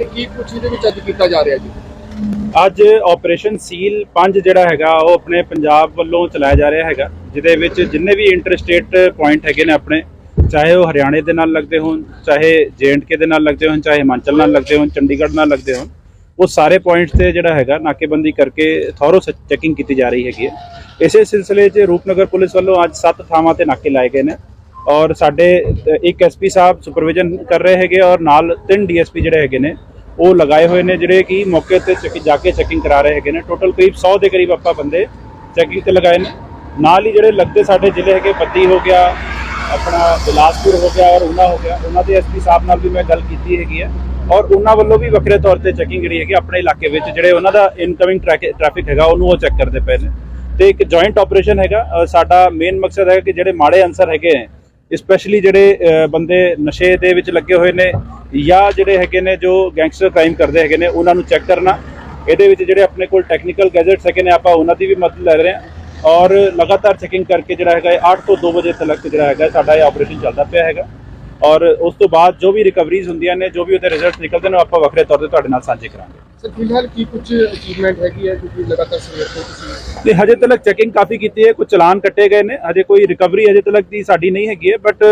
ਤੇ ਕੀ ਕੁਛ ਇਹਦੇ ਵਿੱਚ ਅੱਜ ਕੀਤਾ ਜਾ ਰਿਹਾ ਜੀ? ਅੱਜ ਆਪਰੇਸ਼ਨ ਸੀਲ 5 ਜਿਹੜਾ ਹੈਗਾ ਉਹ ਆਪਣੇ ਪੰਜਾਬ ਵੱਲੋਂ ਚਲਾਇਆ ਜਾ ਰਿਹਾ ਹੈਗਾ ਜਿਹਦੇ ਵਿੱਚ ਜਿੰਨੇ ਵੀ ਇੰਟਰਸਟੇਟ ਪੁਆਇੰਟ ਹੈਗੇ ਨੇ ਆਪਣੇ ਚਾਹੇ ਉਹ ਹਰਿਆਣੇ ਦੇ ਨਾਲ ਲੱਗਦੇ ਹੋਣ ਚਾਹੇ ਕੇ ਦੇ ਨਾਲ ਲੱਗਦੇ ਹੋਣ ਚਾਹੇ ਹਿਮਾਚਲ ਨਾਲ ਲੱਗਦੇ ਹੋਣ ਚੰਡੀਗੜ੍ਹ ਨਾਲ ਲੱਗਦੇ ਹੋਣ ਉਹ ਸਾਰੇ ਪੁਆਇੰਟਸ ਤੇ ਜਿਹੜਾ ਹੈਗਾ ਨਾਕੇਬੰਦੀ ਕਰਕੇ ਥੋਰੋ ਚੈਕਿੰਗ ਕੀਤੀ ਜਾ ਰਹੀ ਹੈਗੀ ਹੈ। ਇਸੇ ਸਿਲਸਿਲੇ 'ਚ ਰੂਪਨਗਰ ਪੁਲਿਸ ਵੱਲੋਂ ਅੱਜ 7 ਥਾਵਾਂ ਤੇ ਨਾਕੇ ਲਾਏ ਗਏ ਨੇ ਔਰ ਸਾਡੇ ਅ, ਇੱਕ ਐਸਪੀ ਸਾਹਿਬ ਸੁਪਰਵਿਜ਼ਨ ਕਰ ਰਹੇ ਹੈਗੇ ਔਰ ਨਾਲ ਤਿੰਨ ਡੀਐਸਪੀ ਜਿਹੜੇ ਹੈਗੇ ਨੇ ਉਹ ਲਗਾਏ ਹੋਏ ਨੇ ਜਿਹੜੇ ਕਿ ਮੌਕੇ ਤੇ ਚੱਕ ਜਾ ਕੇ ਚੈਕਿੰਗ ਕਰਾ ਰਹੇ ਹੈਗੇ ਨੇ। ਟੋਟਲ ਕਰੀਬ 100 ਦੇ ਕਰੀਬ ਆਪਾਂ ਬੰਦੇ ਚੈਕਿੰਗ ਤੇ ਲਗਾਏ ਨੇ। ਨਾਲ ਹੀ ਜਿਹੜੇ ਲੱਗਦੇ ਸਾਡੇ ਜ਼ਿਲ੍ਹੇ ਹੈਗੇ, ਬੱਦੀ ਹੋ ਗਿਆ, ਆਪਣਾ ਬਿਲਾਸਪੁਰ ਹੋ ਗਿਆ ਔਰ ਉਨਾ ਹੋ ਗਿਆ। ਉਹਨਾਂ ਦੇ ਐਸਪੀ ਸਾਹਿਬ ਨਾਲ ਵੀ ਮੈਂ ਗੱਲ ਕੀਤੀ ਹੈਗੀ ਹੈ। ਔਰ ਉਹਨਾਂ ਵੱਲੋਂ ਵੀ ਵੱਖਰੇ ਤੌਰ ਤੇ ਚੈਕਿੰਗ ਜਿਹੜੀ ਹੈਗੀ, ਆਪਣੇ ਇਲਾਕੇ ਵਿੱਚ ਜਿਹੜੇ ਉਹਨਾਂ ਦਾ ਇਨਕਮਿੰਗ ਟ੍ਰੈਫਿਕ ਹੈਗਾ, ਉਹਨੂੰ ਉਹ ਚੈੱਕ ਕਰਦੇ ਪਏ ਨੇ। ਤੇ ਇੱਕ ਜੁਆਇੰਟ ਆਪਰੇਸ਼ਨ ਹੈਗਾ। ਸਾਡਾ ਮੇਨ ਮਕਸਦ ਹੈਗਾ ਕਿ ਜਿਹੜੇ ਮਾੜੇ ਅਨਸਰ ਹੈਗੇ ਨੇ ਸਪੈਸ਼ਲੀ ਜਿਹੜੇ ਬੰਦੇ ਨਸ਼ੇ ਦੇ ਵਿੱਚ ਲੱਗੇ ਹੋਏ ਨੇ ਜਾਂ ਜਿਹੜੇ ਹੈਗੇ ਨੇ ਜੋ ਗੈਂਗਸਟਰ ਕ੍ਰਾਈਮ ਕਰਦੇ ਹੈਗੇ ਨੇ, ਉਹਨਾਂ ਨੂੰ ਚੈੱਕ ਕਰਨਾ। ਇਹਦੇ ਵਿੱਚ ਜਿਹੜੇ ਆਪਣੇ ਕੋਲ ਟੈਕਨੀਕਲ ਗੈਜਟਸ ਹੈਗੇ ਨੇ, ਆਪਾਂ ਉਹਨਾਂ ਦੀ ਵੀ ਮਦਦ ਲੈ ਰਹੇ ਹਾਂ। ਔਰ ਲਗਾਤਾਰ ਚੈਕਿੰਗ ਕਰਕੇ ਜਿਹੜਾ ਹੈਗਾ ਇਹ 8 ਤੋਂ 2 ਵਜੇ ਤੱਕ ਜਿਹੜਾ ਹੈਗਾ, ਸਾਡਾ ਇਹ ਆਪਰੇਸ਼ਨ ਚੱਲਦਾ ਪਿਆ ਹੈਗਾ। ਔਰ ਉਸ ਤੋਂ ਬਾਅਦ ਜੋ ਵੀ ਰਿਕਵਰੀਜ਼ ਹੁੰਦੀਆਂ ਨੇ ਜੋ ਵੀ ਉਹਦੇ ਰਿਜ਼ਲਟਸ ਨਿਕਲਦੇ ਨੇ ਆਪਾਂ ਵੱਖਰੇ ਤੌਰ ਤੇ ਤੁਹਾਡੇ ਨਾਲ ਸਾਂਝੇ ਕਰਾਂਗੇ। ਸਰ ਫਿਲਹਾਲ ਕੀ ਕੁਛ ਅਚੀਵਮੈਂਟ ਹੈਗੀ ਹੈ ਕਿਉਂਕਿ ਲਗਾਤਾਰ ਸਵੇਰ ਤੋਂ ਤੁਸੀਂ ਤੇ ਹਜੇ ਤੱਕ ਚੈਕਿੰਗ ਕਾਫੀ ਕੀਤੀ ਹੈ ਕੁਝ ਚਲਾਨ ਕੱਟੇ ਗਏ ਨੇ ਹਜੇ ਕੋਈ ਰਿਕਵਰੀ ਹਜੇ ਤੱਕ ਦੀ ਸਾਡੀ ਨਹੀਂ ਹੈਗੀ ਹੈ ਬਟ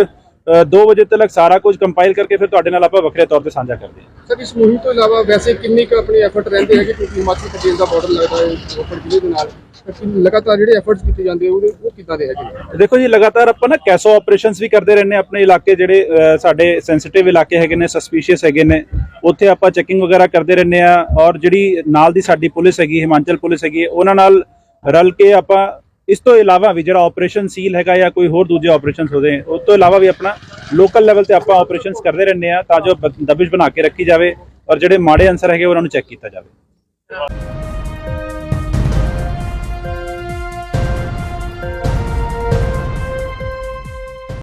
2 ਵਜੇ ਤੱਕ ਸਾਰਾ ਕੁਝ ਕੰਪਾਈਲ ਕਰਕੇ ਫਿਰ ਤੁਹਾਡੇ ਨਾਲ ਆਪਾਂ ਵੱਖਰੇ ਤੌਰ ਤੇ ਸਾਂਝਾ ਕਰਦੇ ਹਾਂ। ਸਰ ਇਸ ਮੁਹਿੰਮ ਤੋਂ ਇਲਾਵਾ ਵੈਸੇ ਕਿੰਨੀ ਕੁ ਆਪਣੀ ਐਫਰਟ ਰਹਿੰਦੇ ਹੈਗੇ? ਕਿਉਂਕਿ ਹਿਮਾਚਲ ਪ੍ਰਦੇਸ਼ ਦਾ ਬਾਰਡਰ ਲੱਗਦਾ ਹੈ ਰੋਪੜ ਜ਼ਿਲ੍ਹੇ ਦੇ ਨਾਲ। ਕਿ ਲਗਾਤਾਰ ਜਿਹੜੇ ਐਫਰਟਸ ਕੀਤੇ ਜਾਂਦੇ ਉਹਦੇ ਉਹ ਕਿੱਦਾਂ ਦੇ ਹੈਗੇ? ਦੇਖੋ ਜੀ ਲਗਾਤਾਰ ਆਪਾਂ ਨਾ ਕੈਸੋ ਆਪਰੇਸ਼ਨਸ ਵੀ ਕਰਦੇ ਰਹਿੰਦੇ ਹਾਂ ਆਪਣੇ ਇਲਾਕੇ ਜਿਹੜੇ ਸਾਡੇ ਸੈਂਸਿਟਿਵ ਇਲਾਕੇ ਹੈਗੇ ਨੇ ਸਸਪੀਸ਼ੀਅਸ ਹੈਗੇ ਨੇ ਉੱਥੇ ਆਪਾਂ ਚੈਕਿੰਗ ਵਗੈਰਾ ਕਰਦੇ ਰਹਿੰਦੇ ਆ ਔਰ ਜਿਹੜੀ ਨਾਲ ਦੀ ਸਾਡੀ ਪੁਲਿਸ ਹੈਗੀ ਹਿਮਾਚਲ ਪੁਲਿਸ ਹੈਗੀ ਹੈ, ਉਹਨਾਂ ਨਾਲ ਰਲ ਕੇ ਆਪਾਂ ਇਸ ਤੋਂ ਇਲਾਵਾ ਵੀ ਜਿਹੜਾ ਆਪਰੇਸ਼ਨ ਸੀਲ ਹੈਗਾ ਜਾਂ ਕੋਈ ਹੋਰ ਦੂਜੇ ਆਪਰੇਸ਼ਨਸ ਹੋਦੇ ਉਸ ਤੋਂ ਇਲਾਵਾ ਵੀ ਆਪਣਾ ਲੋਕਲ ਲੈਵਲ ਤੇ ਆਪਾਂ ਆਪਰੇਸ਼ਨਸ ਕਰਦੇ ਰਹਿੰਦੇ ਆ ਤਾਂ ਜੋ ਬ- ਦਬਿਸ਼ ਬਣਾ ਕੇ ਰੱਖੀ ਜਾਵੇ ਔਰ ਜਿਹੜੇ ਮਾੜੇ ਅਨਸਰ ਹੈਗੇ ਉਹਨਾਂ ਨੂੰ ਚੈੱਕ ਕੀਤਾ ਜਾਵੇ।